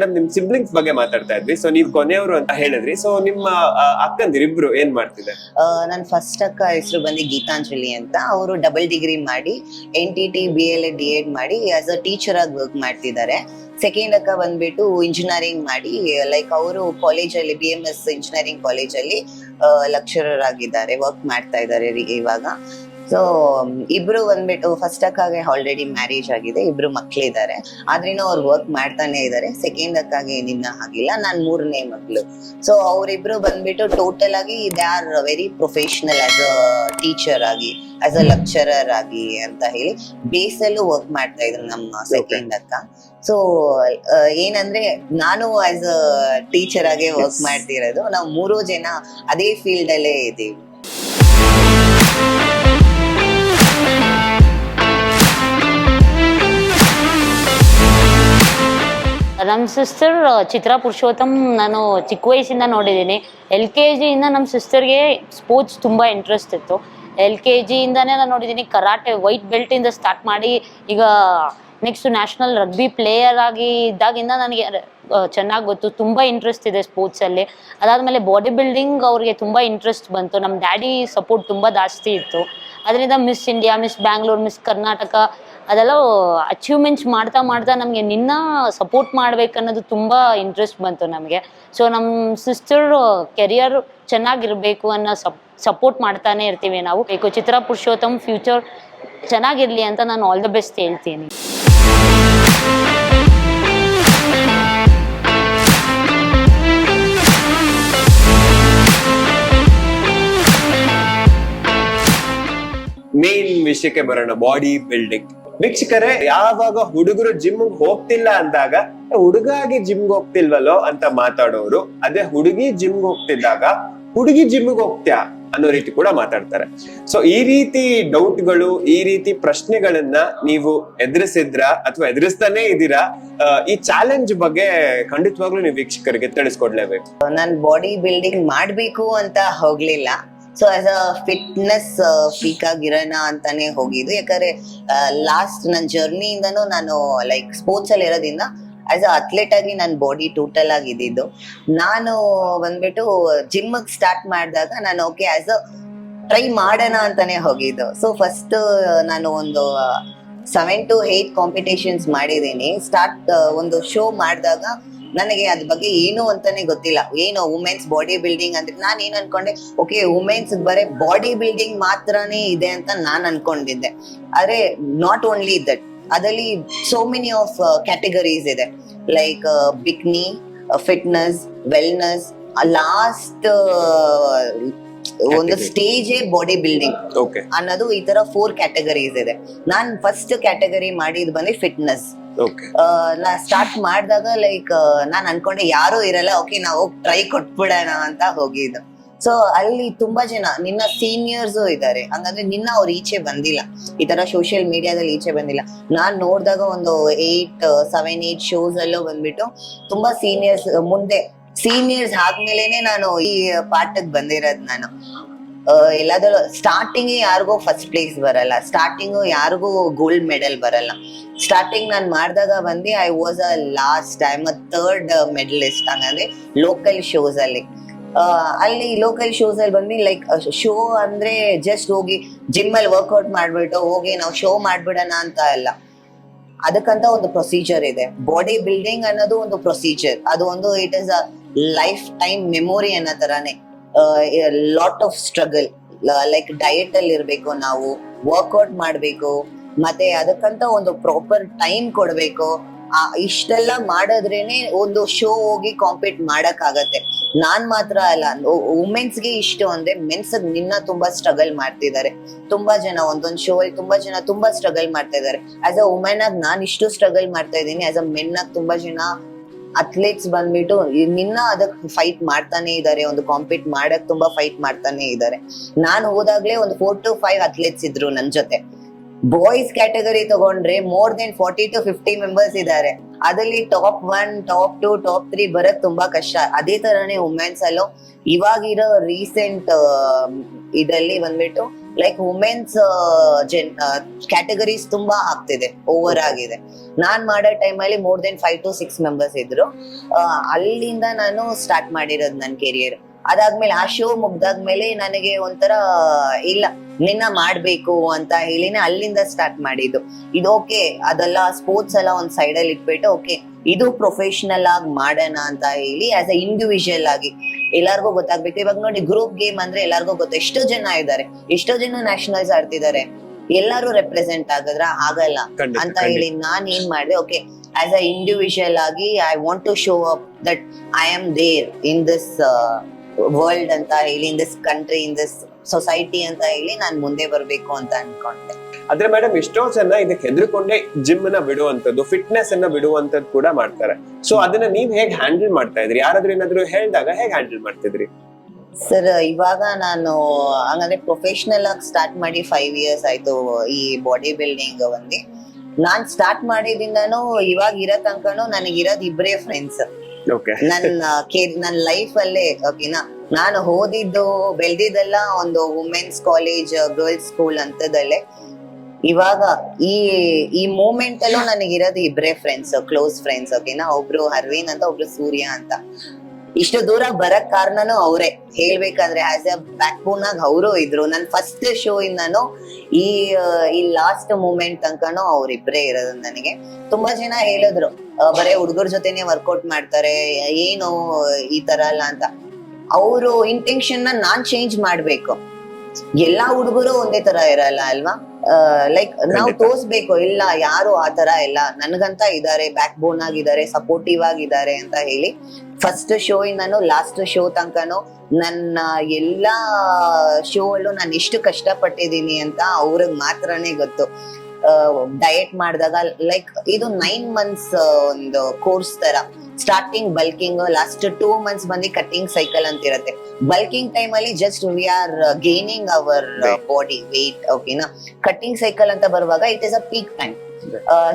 Madam ನಿಮ್ siblings ಬಗ್ಗೆ ಮಾತಾಡ್ತಾ ಇದ್ವಿ. ಸೊ ನೀವ್ ಕೊನೆಯವರು ಅಂತ ಹೇಳಿದ್ರಿ. ಸೊ ನಿಮ್ಮ ಅಕ್ಕಂದಿರು ಇಬ್ರು ಏನ್ ಮಾಡ್ತಿದ್ದಾರೆ? ನನ್ನ ಫಸ್ಟ್ ಅಕ್ಕ ಹೆಸರು ಬಂದು ಗೀತಾಂಜಲಿ ಅಂತ. ಅವರು ಡಬಲ್ ಡಿಗ್ರಿ ಮಾಡಿ N T T B L D ed ಮಾಡಿ ಆಸ್ ಅ ಟೀಚರ್ ಆಗಿ ವರ್ಕ್ ಮಾಡ್ತಿದ್ದಾರೆ. ಸೆಕೆಂಡ್ ಅಕ್ಕ ಬಂದ್ಬಿಟ್ಟು ಇಂಜಿನಿಯರಿಂಗ್ ಮಾಡಿ ಲೈಕ್ ಅವರು ಕಾಲೇಜಲ್ಲಿ ಬಿ ಎಂ ಎಸ್ ಇಂಜಿನಿಯರಿಂಗ್ ಕಾಲೇಜಲ್ಲಿ ಲೆಕ್ಚರರ್ ಆಗಿದ್ದಾರೆ ವರ್ಕ್ ಮಾಡ್ತಾ ಇದ್ದಾರೆ ಇವಾಗ. ಸೊ ಇಬ್ರು ಬಂದ್ಬಿಟ್ಟು ಫಸ್ಟ್ ಅಕ್ಕಾಗೆ ಆಲ್ರೆಡಿ ಮ್ಯಾರೇಜ್ ಆಗಿದೆ ಇಬ್ರು ಮಕ್ಳಿದ್ದಾರೆ. ಆದ್ರಿಂದ ಅವ್ರು ವರ್ಕ್ ಮಾಡ್ತಾನೆ ಇದ್ದಾರೆ ಸೆಕೆಂಡ್ ಅಕ್ಕಾಗೆ ನಿನ್ನ ಆಗಿಲ್ಲ ನಾನ್ ಮೂರನೇ ಮಕ್ಳು ಸೊ ಅವರಿಬ್ರು ಬಂದ್ಬಿಟ್ಟು ಟೋಟಲ್ ಆಗಿ they are very professional as a teacher ಆಗಿ ಆಸ್ ಅ ಲೆಕ್ಚರರ್ ಆಗಿ ಅಂತ ಹೇಳಿ ಬೇಸ್ ಅಲ್ಲೂ ವರ್ಕ್ ಮಾಡ್ತಾ ಇದ್ರು ನಮ್ಮ ಸೆಕೆಂಡ್ ಅಕ್ಕ. ಸೊ ಏನಂದ್ರೆ ನಾನು ಆಸ್ ಅ ಟೀಚರ್ ಆಗಿ ವರ್ಕ್ ಮಾಡ್ತಿರೋದು ನಾವು ಮೂರು ಜನ ಅದೇ ಫೀಲ್ಡ್ ಅಲ್ಲೇ ಇದೀವಿ ನಮ್ಮ ಸಿಸ್ಟರ್ ಚಿತ್ರ ಪುರುಷೋತ್ತಮ್ ನಾನು ಚಿಕ್ಕ ವಯಸ್ಸಿಂದ ನೋಡಿದ್ದೀನಿ. ಎಲ್ ಕೆ ಜಿಯಿಂದ ನಮ್ಮ ಸಿಸ್ಟರ್ಗೆ ಸ್ಪೋರ್ಟ್ಸ್ ತುಂಬ ಇಂಟ್ರೆಸ್ಟ್ ಇತ್ತು. ಎಲ್ ಕೆ ಜಿಯಿಂದನೇ ನಾನು ನೋಡಿದ್ದೀನಿ ಕರಾಟೆ ವೈಟ್ ಬೆಲ್ಟಿಂದ ಸ್ಟಾರ್ಟ್ ಮಾಡಿ ಈಗ ನೆಕ್ಸ್ಟ್ ನ್ಯಾಷನಲ್ ರಗ್ಬಿ ಪ್ಲೇಯರ್ ಆಗಿ ಇದ್ದಾಗಿಂದ ನನಗೆ ಚೆನ್ನಾಗಿ ಗೊತ್ತು. ತುಂಬ ಇಂಟ್ರೆಸ್ಟ್ ಇದೆ ಸ್ಪೋರ್ಟ್ಸಲ್ಲಿ ಅದಾದಮೇಲೆ ಬಾಡಿ ಬಿಲ್ಡಿಂಗ್ ಅವ್ರಿಗೆ ತುಂಬ ಇಂಟ್ರೆಸ್ಟ್ ಬಂತು. ನಮ್ಮ ಡ್ಯಾಡಿ ಸಪೋರ್ಟ್ ತುಂಬ ಜಾಸ್ತಿ ಇತ್ತು. ಅದರಿಂದ Miss India Miss Bangalore Miss Karnataka ಅದೆಲ್ಲ ಅಚೀವ್ಮೆಂಟ್ಸ್ ಮಾಡ್ತಾ ಮಾಡ್ತಾ ನಮಗೆ ನಿನ್ನ ಸಪೋರ್ಟ್ ಮಾಡ್ಬೇಕನ್ನೋದು ತುಂಬ ಇಂಟ್ರೆಸ್ಟ್ ಬಂತು ನಮಗೆ. ಸೊ ನಮ್ಮ ಸಿಸ್ಟರ್ ಕೆರಿಯರ್ ಚೆನ್ನಾಗಿರಬೇಕು ಅನ್ನೋ ಸಪ್ ಸಪೋರ್ಟ್ ಮಾಡ್ತಾನೆ ಇರ್ತೀವಿ ನಾವು. ಬೇಕು ಚಿತ್ರ ಪುರುಷೋತ್ತಮ್ ಫ್ಯೂಚರ್ ಚೆನ್ನಾಗಿರಲಿ ಅಂತ ನಾನು ಆಲ್ ದ ಬೆಸ್ಟ್ ಹೇಳ್ತೀನಿ. ಮೇನ್ ವಿಷಯಕ್ಕೆ ಬರೋಣ ಬಾಡಿ ಬಿಲ್ಡಿಂಗ್ ವೀಕ್ಷಕರೇ, ಯಾವಾಗ ಹುಡುಗರು ಜಿಮ್ ಹೋಗ್ತಿಲ್ಲ ಅಂದಾಗ ಹುಡುಗಾಗಿ ಜಿಮ್ಗೆ ಹೋಗ್ತಿಲ್ವಲ್ಲೋ ಅಂತ ಮಾತಾಡೋರು, ಅದೇ ಹುಡುಗಿ ಜಿಮ್ಗೆ ಹೋಗ್ತಿದ್ದಾಗ ಹುಡುಗಿ ಜಿಮ್ಗೆ ಹೋಗ್ತ್ಯಾ ಅನ್ನೋ ರೀತಿ ಕೂಡ ಮಾತಾಡ್ತಾರೆ. ಸೊ ಈ ರೀತಿ ಡೌಟ್ಗಳು ಈ ರೀತಿ ಪ್ರಶ್ನೆಗಳನ್ನ ನೀವು ಎದುರಿಸಿದ್ರ ಅಥವಾ ಎದುರಿಸ್ತಾನೆ ಇದ್ದೀರಾ ಈ ಚಾಲೆಂಜ್ ಬಗ್ಗೆ ಖಂಡಿತವಾಗ್ಲೂ ನೀವು ವೀಕ್ಷಕರಿಗೆ ತಿಳಿಸ್ಕೊಡ್ಲೇಬೇಕು. ನಾನು ಬಾಡಿ ಬಿಲ್ಡಿಂಗ್ ಮಾಡ್ಬೇಕು ಅಂತ ಹೋಗ್ಲಿಲ್ಲ. So as a fitness peak ಆಗಿರೋಣ ಅಂತಾನೆ ಹೋಗಿದ್ದು. ಯಾಕಂದ್ರೆ ಲಾಸ್ಟ್ ನನ್ನ ಜರ್ನಿಯಿಂದನೂ ನಾನು ಲೈಕ್ ಸ್ಪೋರ್ಟ್ಸ್ ಅಲ್ಲಿ ಇರೋದ್ರಿಂದ ಆಸ್ ಅ ಅಥ್ಲೆಟ್ ಆಗಿ ನನ್ನ ಬಾಡಿ ಟೋಟಲ್ ಆಗಿದ್ದು ನಾನು ಬಂದ್ಬಿಟ್ಟು ಜಿಮ್ ಸ್ಟಾರ್ಟ್ ಮಾಡಿದಾಗ ನಾನು ಓಕೆ ಆಸ್ ಅ ಟ್ರೈ ಮಾಡೋಣ ಅಂತಾನೆ ಹೋಗಿದ್ದು. ಸೊ ಫಸ್ಟ್ ನಾನು ಒಂದು ಸೆವೆನ್ ಟು ಏಟ್ ಕಾಂಪಿಟೇಷನ್ಸ್ ಮಾಡಿದ್ದೀನಿ. ಸ್ಟಾರ್ಟ್ ಒಂದು ಶೋ ಮಾಡಿದಾಗ ನನಗೆ ಅದ್ರ ಬಗ್ಗೆ ಏನು ಅಂತಾನೆ ಗೊತ್ತಿಲ್ಲ. ಏನು ವುಮೆನ್ಸ್ ಬಾಡಿ ಬಿಲ್ಡಿಂಗ್ ಅಂದ್ರೆ ನಾನು ಏನ್ ಅನ್ಕೊಂಡೆ ಓಕೆ ವುಮೆನ್ಸ್ ಬರೀ ಬಾಡಿ ಬಿಲ್ಡಿಂಗ್ ಮಾತ್ರನೇ ಇದೆ ಅಂತ ನಾನ್ ಅನ್ಕೊಂಡಿದ್ದೆ. ಆದ್ರೆ ನಾಟ್ ಓನ್ಲಿ ದಟ್ ಅದರಲ್ಲಿ ಸೋ ಮೆನಿ ಆಫ್ ಕ್ಯಾಟಗರೀಸ್ ಇದೆ. Like bikini fitness wellness last ಒಂದು ಸ್ಟೇಜ್ ಬಾಡಿ ಬಿಲ್ಡಿಂಗ್ ಅನ್ನೋದು ಈ ತರ ಫೋರ್ ಕ್ಯಾಟಗರೀಸ್ ಇದೆ. ನಾನ್ ಫಸ್ಟ್ ಕ್ಯಾಟಗರಿ ಮಾಡಿದ್ ಬಂದು ಫಿಟ್ನೆಸ್ ನಾ ಸ್ಟಾರ್ಟ್ ಮಾಡಿದಾಗ ಲೈಕ್ ನಾನ್ ಅನ್ಕೊಂಡೆ ಯಾರು ಇರಲ್ಲ ಓಕೆ ನಾವು ಟ್ರೈ ಕೊಟ್ಬಿಡೋಣ ಅಂತ ಹೋಗಿದ್ದು. ಸೊ ಅಲ್ಲಿ ತುಂಬಾ ಜನ, ನಿನ್ನ ಸೀನಿಯರ್ಸ್ ಇದ್ದಾರೆ ಹಂಗಂದ್ರೆ ನಿನ್ನ ಅವ್ರು ಈಚೆ ಬಂದಿಲ್ಲ. ಈ ತರ ಸೋಷಿಯಲ್ ಮೀಡಿಯಾದಲ್ಲಿ ಈಚೆ ಬಂದಿಲ್ಲ. ನಾನ್ ನೋಡಿದಾಗ ಒಂದು ಏಟ್ ಸೆವೆನ್ ಏಟ್ ಶೋಸ್ ಅಲ್ಲೂ ಬಂದ್ಬಿಟ್ಟು, ತುಂಬಾ ಸೀನಿಯರ್ಸ್ ಮುಂದೆ ಸೀನಿಯರ್ಸ್ ಆದ್ಮೇಲೆನೆ ನಾನು ಈ ಪಾಠಕ್ ಬಂದಿರೋದು ನಾನು. ಎಲ್ಲಾದ್ರೂ ಸ್ಟಾರ್ಟಿಂಗ್ ಯಾರಿಗೂ ಫಸ್ಟ್ ಪ್ಲೇಸ್ ಬರಲ್ಲ. ಸ್ಟಾರ್ಟಿಂಗ್ ಯಾರಿಗೂ ಗೋಲ್ಡ್ ಮೆಡಲ್ ಬರಲ್ಲ. ಸ್ಟಾರ್ಟಿಂಗ್ ನಾನು ಮಾಡಿದಾಗ ಬಂದು I was a last time third medalist ಹಂಗಂದ್ರೆ ಲೋಕಲ್ ಶೋಸ್ ಅಲ್ಲಿ. ಅಲ್ಲಿ ಲೋಕಲ್ ಶೋಸ್ ಅಲ್ಲಿ ಬಂದು ಲೈಕ್ ಶೋ ಅಂದ್ರೆ ಜಸ್ಟ್ ಹೋಗಿ ಜಿಮ್ ಅಲ್ಲಿ ವರ್ಕೌಟ್ ಮಾಡ್ಬಿಟ್ಟು, ಹೋಗಿ ನಾವು ಶೋ ಮಾಡ್ಬಿಡೋಣ ಅಂತ ಅಲ್ಲ. ಅದಕ್ಕಂತ ಒಂದು ಪ್ರೊಸೀಜರ್ ಇದೆ. ಬಾಡಿ ಬಿಲ್ಡಿಂಗ್ ಅನ್ನೋದು ಒಂದು ಪ್ರೊಸೀಜರ್ ಅದು ಒಂದು it is a lifetime memory ಅನ್ನೋ ತರಾನೇ. Lot of struggle like diet ಅಲ್ಲಿ ಇರ್ಬೇಕು ನಾವು ವರ್ಕೌಟ್ ಮಾಡ್ಬೇಕು, ಮತ್ತೆ ಅದಕ್ಕಂತ ಒಂದು ಪ್ರಾಪರ್ ಟೈಮ್ ಕೊಡಬೇಕು. ಇಷ್ಟೆಲ್ಲ ಮಾಡಿದ್ರೇನೆ ಒಂದು ಶೋ ಹೋಗಿ ಕಾಂಪೀಟ್ ಮಾಡಕ್ ಆಗತ್ತೆ ನಾನ್ ಮಾತ್ರ ಅಲ್ಲ ವುಮೆನ್ಸ್ಗೆ ಇಷ್ಟು ಅಂದ್ರೆ ಮೆನ್ಸ್ ನಿನ್ನ ತುಂಬಾ ಸ್ಟ್ರಗಲ್ ಮಾಡ್ತಿದ್ದಾರೆ. ತುಂಬಾ ಜನ ಒಂದೊಂದ್ ಶೋ ಅಲ್ಲಿ ತುಂಬಾ ಜನ ತುಂಬಾ ಸ್ಟ್ರಗಲ್ ಮಾಡ್ತಾ ಇದ್ದಾರೆ. ಆಸ್ ಅ ವುಮೆನ್ ಆಗಿ ನಾನ್ ಇಷ್ಟು ಸ್ಟ್ರಗಲ್ ಮಾಡ್ತಾ ಇದ್ದೀನಿ ಆಸ್ ಅ ಮೆನ್ ಆಗಿ ತುಂಬಾ ಜನ ಅಥ್ಲೆಟ್ಸ್ ಬಂದ್ಬಿಟ್ಟು ನಿನ್ನ ಅದಕ್ ಫೈಟ್ ಮಾಡ್ತಾನೆ ಇದ್ದಾರೆ ಒಂದು ಕಾಂಪೀಟ್ ಮಾಡಕ್ ತುಂಬಾ ಫೈಟ್ ಮಾಡ್ತಾನೆ ಇದ್ದಾರೆ ನಾನು ಹೋದಾಗ್ಲೇ ಒಂದು ಫೋರ್ ಟು ಫೈವ್ ಅಥ್ಲೆಟ್ಸ್ ಇದ್ರು ನನ್ ಜೊತೆ. ಬಾಯ್ಸ್ ಕ್ಯಾಟಗರಿ ತಗೊಂಡ್ರೆ more than forty to fifty members ಇದ್ದಾರೆ ಅದ್ರಲ್ಲಿ top one top two top three ಬರಕ್ ತುಂಬಾ ಕಷ್ಟ. ಅದೇ ತರಾನೇ ವುಮೆನ್ಸ್ ಅಲ್ಲೂ ಇವಾಗಿರೋ ರೀಸೆಂಟ್ ಇದರಲ್ಲಿ ಬಂದ್ಬಿಟ್ಟು ಲೈಕ್ ವುಮೆನ್ಸ್ ಜೆನ್ ಕ್ಯಾಟಗರೀಸ್ ತುಂಬಾ ಆಗ್ತಿದೆ ಓವರ್ ಆಗಿದೆ. ನಾನ್ ಮಾಡೋ ಟೈಮಲ್ಲಿ more than five to six members ಇದ್ರು. ಅಲ್ಲಿಂದ ನಾನು ಸ್ಟಾರ್ಟ್ ಮಾಡಿರೋದು ನನ್ನ ಕೆರಿಯರ್ ಅದಾದ್ಮೇಲೆ ಆ ಶೋ ಮುಗ್ದಾದ್ಮೇಲೆ ನನಗೆ ಒಂಥರ ಇಲ್ಲ ನಿನ್ನ ಮಾಡ್ಬೇಕು ಅಂತ ಹೇಳಿನೇ ಅಲ್ಲಿಂದ ಸ್ಟಾರ್ಟ್ ಮಾಡಿದ್ದು. ಇದು ಓಕೆ ಅದೆಲ್ಲ ಸ್ಪೋರ್ಟ್ಸ್ ಎಲ್ಲ ಒಂದ್ ಸೈಡ್ ಅಲ್ಲಿ ಇಟ್ಬಿಟ್ಟು ಓಕೆ ಇದು ಪ್ರೊಫೆಷನಲ್ ಆಗಿ ಮಾಡೋಣ ಅಂತ ಹೇಳಿ ಆಸ್ ಅ ಇಂಡಿವಿಜುವಲ್ ಆಗಿ ಎಲ್ಲಾರ್ಗೂ ಗೊತ್ತಾಗ್ಬೇಕು. ಇವಾಗ ನೋಡಿ ಗ್ರೂಪ್ ಗೇಮ್ ಅಂದ್ರೆ ಎಲ್ಲಾರ್ಗೂ ಗೊತ್ತು. ಎಷ್ಟೋ ಜನ ಇದ್ದಾರೆ. ಎಷ್ಟೋ ಜನ ನ್ಯಾಷನಲ್ಸ್ ಆಡ್ತಿದ್ದಾರೆ. ಎಲ್ಲಾರು ರೆಪ್ರೆಸೆಂಟ್ ಆಗಿದ್ರ ಆಗಲ್ಲ. ಅಂತ ಹೇಳಿ ನಾನ್ ಏನ್ ಮಾಡಿದೆ ಓಕೆ ಆಸ್ ಅ ಇಂಡಿವಿಜುವಲ್ ಆಗಿ I want to show up that I am there in this world ಅಂತ ಹೇಳಿ in this country in this society ಅಂತ ಹೇಳಿ ನಾನು ಮುಂದೆ ಬರಬೇಕು ಅಂತ ಅನ್ಕೊಂಡೆ. ಆದ್ರೆ ಮೇಡಮ್ ಎಷ್ಟೋ ಜನ ಇದಕ್ಕೆ ಹೆದರ್ಕೊಂಡೆ ಜಿಮ್ನ ಬಿಡುವಂತದ್ದು ಫಿಟ್ನೆಸ್ ಅನ್ನ ಬಿಡುವಂತದ್ದು ಕೂಡ ಮಾಡ್ತಾರೆ. ಸೊ ಅದನ್ನ ನೀವ್ ಹೇಗ್ ಹ್ಯಾಂಡಲ್ ಮಾಡ್ತಾ ಇದ್ರಿ? ಯಾರಾದ್ರೂ ಏನಾದ್ರು ಹೇಳಿದಾಗ ಹೇಗ್ ಹ್ಯಾಂಡಲ್ ಮಾಡ್ತಿದ್ರಿ? ಸರ್ ಇವಾಗ ನಾನು ಹಂಗಂದ್ರೆ ಪ್ರೊಫೆಷನಲ್ ಆಗಿ ಸ್ಟಾರ್ಟ್ ಮಾಡಿ ಫೈವ್ ಇಯರ್ಸ್ ಆಯ್ತು ಈ ಬಾಡಿ ಬಿಲ್ಡಿಂಗ್ ಒಂದಿ ನಾನ್ ಸ್ಟಾರ್ಟ್ ಮಾಡಿದಿಂದನೂ ಇವಾಗ ಇರೋ ತನಕನು ನನಗಿರೋದು ಇಬ್ರೇ ಫ್ರೆಂಡ್ಸ್ ನನ್ನ ನನ್ನ ಲೈಫ್ ಅಲ್ಲೇ ಓಕೆನಾ ನಾನು ಓದಿದ್ದು, ಬೆಳೆದಿದ್ದೆಲ್ಲ ಒಂದು ವುಮೆನ್ಸ್ ಕಾಲೇಜ್ ಗರ್ಲ್ಸ್ ಸ್ಕೂಲ್ ಅಂತದಲ್ಲೇ ಇವಾಗ ಈ ಈ ಮೂಮೆಂಟ್ ಅಲ್ಲೂ ಇರೋದು ಇಬ್ರೇ ಫ್ರೆಂಡ್ಸ್ ಕ್ಲೋಸ್ ಫ್ರೆಂಡ್ಸ್ ಓಕೆನಾ ಒಬ್ರು ಅರವಿಂದ್ ಅಂತ, ಒಬ್ರು ಸೂರ್ಯ ಅಂತ. ಇಷ್ಟು ದೂರ ಬರಕ್ ಕಾರಣನೂ ಅವರೇ. ಹೇಳ್ಬೇಕಾದ್ರೆ ಆಸ್ ಎ ಬ್ಯಾಕ್ ಬೋನ್ ಆಗಿ ಅವರು ಇದ್ರು. ನನ್ ಫಸ್ಟ್ ಶೋ ಇಂದಾನು ಈ ಈ ಲಾಸ್ಟ್ ಮೂಮೆಂಟ್ ತನಕನೂ ಅವ್ರಿಬ್ರೇ ಇರೋದು ನನಗೆ. ತುಂಬಾ ಜನ ಹೇಳಿದ್ರು ಬರೇ ಹುಡುಗರ ಜೊತೆನೆ ವರ್ಕೌಟ್ ಮಾಡ್ತಾರೆ, ಏನು ಈ ತರ ಅಲ್ಲ ಅಂತ. ಅವರು ಇಂಟೆನ್ಷನ್ನ ನಾನ್ ಚೇಂಜ್ ಮಾಡ್ಬೇಕು. ಎಲ್ಲಾ ಹುಡುಗರು ಒಂದೇ ತರ ಇರಲ್ಲ ಅಲ್ವಾ? ಲೈಕ್ ನಾವು. ತೋರ್ಸ್ಬೇಕು ಇಲ್ಲ ಯಾರು ಆ ತರ ಇಲ್ಲ ನನ್ಗಂತ ಇದಾರೆ ಬ್ಯಾಕ್ ಬೋನ್ ಆಗಿದ್ದಾರೆ ಸಪೋರ್ಟಿವ್ ಆಗಿದ್ದಾರೆ ಅಂತ ಹೇಳಿ ಫಸ್ಟ್ ಶೋ ಇಂದನು ಲಾಸ್ಟ್ ಶೋ ತನಕನು ನನ್ನ ಎಲ್ಲಾ ಶೋ ಅಲ್ಲೂ ನಾನು ಎಷ್ಟು ಕಷ್ಟಪಟ್ಟಿದ್ದೀನಿ ಅಂತ ಅವ್ರಿಗೆ ಮಾತ್ರನೇ ಗೊತ್ತು. ಡಯಟ್ ಮಾಡಿದಾಗ ಲೈಕ್ ಇದು ನೈನ್ ಮಂತ್ಸ್ ಒಂದು ಕೋರ್ಸ್ ತರ. Starting bulking last two months ಬಂದು ಕಟ್ಟಿಂಗ್ ಸೈಕಲ್ ಅಂತ ಇರುತ್ತೆ. ಬಲ್ಕಿಂಗ್ ಟೈಮ್ ಅಲ್ಲಿ just we are gaining our Weight. Body weight ಓಕೆನಾ ಕಟ್ಟಿಂಗ್ ಸೈಕಲ್ ಅಂತ ಬರುವಾಗ it is a peak time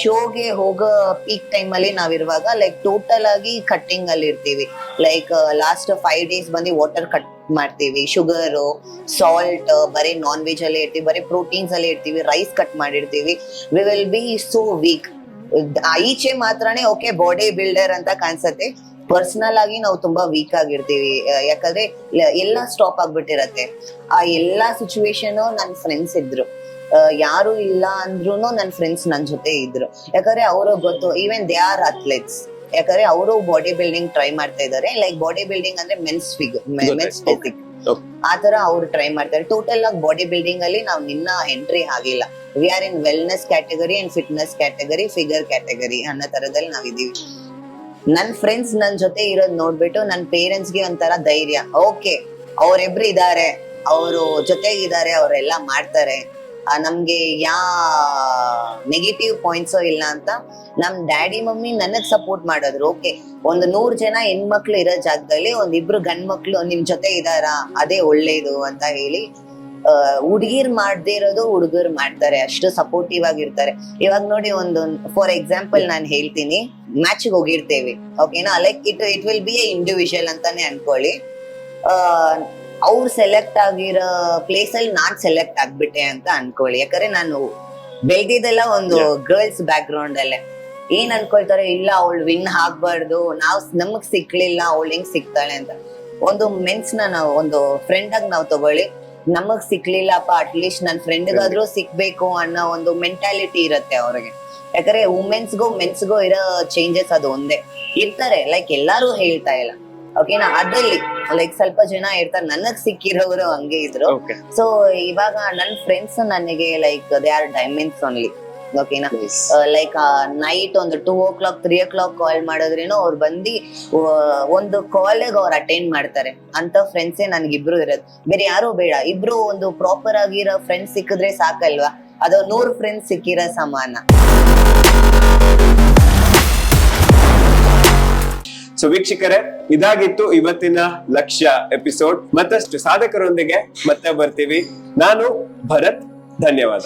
ಶೋಗೆ ಹೋಗೋ ಪೀಕ್ ಟೈಮ್ ಅಲ್ಲಿ ನಾವಿರುವಾಗ ಲೈಕ್ ಟೋಟಲ್ ಆಗಿ ಕಟ್ಟಿಂಗ್ ಅಲ್ಲಿ ಇರ್ತೀವಿ. ಲೈಕ್ ಲಾಸ್ಟ್ ಫೈವ್ ಡೇಸ್ ಬಂದು ವಾಟರ್ ಕಟ್ ಮಾಡ್ತೀವಿ. ಶುಗರ್ ಸಾಲ್ಟ್ ಬರೀ ನಾನ್ ವೆಜ್ ಅಲ್ಲಿ ಇರ್ತೀವಿ ಬರೀ ಪ್ರೋಟೀನ್ಸ್ ಅಲ್ಲಿ ಇರ್ತೀವಿ ರೈಸ್ ಕಟ್ ಮಾಡಿರ್ತೀವಿ. We will be so weak ಈಚೆ ಮಾತ್ರನೇ ಓಕೆ ಬಾಡಿ ಬಿಲ್ಡರ್ ಅಂತ ಕಾಣಿಸುತ್ತೆ. ಪರ್ಸನಲ್ ಆಗಿ ನಾವು ತುಂಬಾ ವೀಕ್ ಆಗಿರ್ತೀವಿ. ಯಾಕಂದ್ರೆ ಎಲ್ಲ ಸ್ಟಾಪ್ ಆಗ್ಬಿಟ್ಟಿರತ್ತೆ. ಆ ಎಲ್ಲಾ ಸಿಚುವೇಶನ್ ನನ್ ಫ್ರೆಂಡ್ಸ್ ಇದ್ರು. ಯಾರು ಇಲ್ಲ ಅಂದ್ರೂ ನನ್ ಫ್ರೆಂಡ್ಸ್ ನನ್ ಜೊತೆ ಇದ್ರು. ಯಾಕಂದ್ರೆ ಅವರು ಗೊತ್ತು ಈವನ್ ದೇ ಆರ್ ಅಥ್ಲೆಟ್ಸ್ ಯಾಕಂದ್ರೆ ಅವರು ಬಾಡಿ ಬಿಲ್ಡಿಂಗ್ ಟ್ರೈ ಮಾಡ್ತಾ ಇದಾರೆ. ಲೈಕ್ ಬಾಡಿ ಬಿಲ್ಡಿಂಗ್ ಅಂದ್ರೆ men's fig men's. Physique Okay. ಆ ಅವ್ರು ಟ್ರೈ ಮಾಡ್ತಾರೆ. ಟೋಟಲ್ ಆಗಿ ಬಾಡಿ ಬಿಲ್ಡಿಂಗ್ ಅಲ್ಲಿ ನಾವು ನಿನ್ನ ಎಂಟ್ರಿ ಆಗಿಲ್ಲ. We are in wellness category and fitness category figure category ಅನ್ನೋ ತರದಲ್ಲಿ ನಾವಿದೀವಿ ನನ್ ಫ್ರೆಂಡ್ಸ್ ನನ್ ಜೊತೆ ಇರೋದ್ ನೋಡ್ಬಿಟ್ಟು ನನ್ ಪೇರೆಂಟ್ಸ್ಗೆ ಒಂಥರ ಧೈರ್ಯ. ಓಕೆ ಅವ್ರಿಬ್ರು ಇದಾರೆ. ಅವರು ಜೊತೆಗಿದ್ದಾರೆ ಅವರೆಲ್ಲ ಮಾಡ್ತಾರೆ. ನಮ್ಗೆ ಯಾ ನೆಗೆಟಿವ್ ಪಾಯಿಂಟ್ಸ್ ಇಲ್ಲ ಅಂತ ನಮ್ ಡ್ಯಾಡಿ ಮಮ್ಮಿ ನನಗ್ ಸಪೋರ್ಟ್ ಮಾಡಿದ್ರು. ಓಕೆ ಒಂದು ನೂರ್ ಜನ ಹೆಣ್ಮಕ್ಳು ಇರೋ ಜಾಗದಲ್ಲಿ ಒಂದ್ ಇಬ್ರು ಗಂಡ್ ಮಕ್ಳು ನಿಮ್ ಜೊತೆ ಇದಾರ? ಅದೇ ಒಳ್ಳೇದು ಅಂತ ಹೇಳಿ ಹುಡುಗಿರ್ ಮಾಡ್ದೇ ಇರೋದು ಹುಡುಗರು ಮಾಡ್ತಾರೆ. ಅಷ್ಟು ಸಪೋರ್ಟಿವ್ ಆಗಿರ್ತಾರೆ. ಇವಾಗ ನೋಡಿ ಒಂದು ಫಾರ್ ಎಕ್ಸಾಂಪಲ್ ನಾನು ಹೇಳ್ತೀನಿ ಮ್ಯಾಚ್ ಹೋಗಿರ್ತೇವೆ. ಓಕೆನಾ like it it will be a individual ಅಂತಾನೆ ಅನ್ಕೊಳ್ಳಿ. ಅವ್ರು ಸೆಲೆಕ್ಟ್ ಆಗಿರೋ ಪ್ಲೇಸ್ ಅಲ್ಲಿ ನಾನ್ ಸೆಲೆಕ್ಟ್ ಆಗ್ಬಿಟ್ಟೆ ಅಂತ ಅನ್ಕೊಳ್ಳಿ. ಯಾಕಂದ್ರೆ ನಾನು ಬೆಳೆದಿದ್ದೆಲ್ಲ ಒಂದು ಗರ್ಲ್ಸ್ ಬ್ಯಾಕ್ ಗ್ರೌಂಡ್ ಅಲ್ಲೇ. ಏನ್ ಅನ್ಕೊಳ್ತಾರೆ? ಇಲ್ಲ ಅವಳು ವಿನ್ ಆಗ್ಬಾರ್ದು. ನಾವ್ ನಮಗ್ ಸಿಕ್ಲಿಲ್ಲ ಅವಳು ಹೆಂಗ್ ಸಿಗ್ತಾಳೆ ಅಂತ. ಒಂದು ಮೆನ್ಸ್ನ ನಾವು ಒಂದು ಫ್ರೆಂಡ್ ಆಗಿ ನಾವು ತಗೊಳ್ಳಿ. ನಮಗ್ ಸಿಕ್ಲಿಲ್ಲಪ್ಪ ಅಟ್ಲೀಸ್ಟ್ ನನ್ ಫ್ರೆಂಡ್ಗಾದ್ರೂ ಸಿಕ್ಬೇಕು ಅನ್ನೋ ಒಂದು ಮೆಂಟಾಲಿಟಿ ಇರುತ್ತೆ ಅವ್ರಿಗೆ. ಯಾಕಂದ್ರೆ ವುಮೆನ್ಸ್ಗೂ ಮೆನ್ಸ್ಗೂ ಇರೋ ಚೇಂಜಸ್ ಅದು ಒಂದೇ ಇರ್ತಾರೆ ಲೈಕ್ ಎಲ್ಲಾರು ಹೇಳ್ತಾ ಇಲ್ಲ. ಓಕೆನಾ ಅದ್ರಲ್ಲಿ ಲೈಕ್ ಸ್ವಲ್ಪ ಜನ ಇರ್ತಾರೆ ನನಗ್ ಸಿಕ್ಕಿರೋರು ಹಂಗೆ ಇದ್ರು. ಸೊ ಇವಾಗ ನನ್ ಫ್ರೆಂಡ್ಸ್ ನನಗೆ like they are diamonds only ಓಕೆನಾ ಲೈಕ್ ನೈಟ್ ಒಂದು two o'clock three o'clock call ಮಾಡಿದ್ರೇನು ಅವ್ರು ಬಂದು ಒಂದು ಕಾಲೇಗ್ ಅವ್ರು ಅಟೆಂಡ್ ಮಾಡ್ತಾರೆ. ಅಂತ ಫ್ರೆಂಡ್ಸೇ ನನ್ಗಿಬ್ರು ಇರೋದು. ಬೇರೆ ಯಾರು ಬೇಡ. ಇಬ್ರು ಒಂದು ಪ್ರಾಪರ್ ಆಗಿರೋ ಫ್ರೆಂಡ್ಸ್ ಸಿಕ್ಕಿದ್ರೆ ಸಾಕಲ್ವಾ? ಅದು ನೂರು ಫ್ರೆಂಡ್ಸ್ ಸಿಕ್ಕಿರೋ ಸಮಾನ. ಸೊ ವೀಕ್ಷಕರೇ ಇದಾಗಿತ್ತು ಇವತ್ತಿನ ಲಕ್ಷ್ಯ ಎಪಿಸೋಡ್. ಮತ್ತಷ್ಟು ಸಾಧಕರೊಂದಿಗೆ ಮತ್ತೆ ಬರ್ತೀವಿ. ನಾನು ಭರತ್ ಧನ್ಯವಾದ.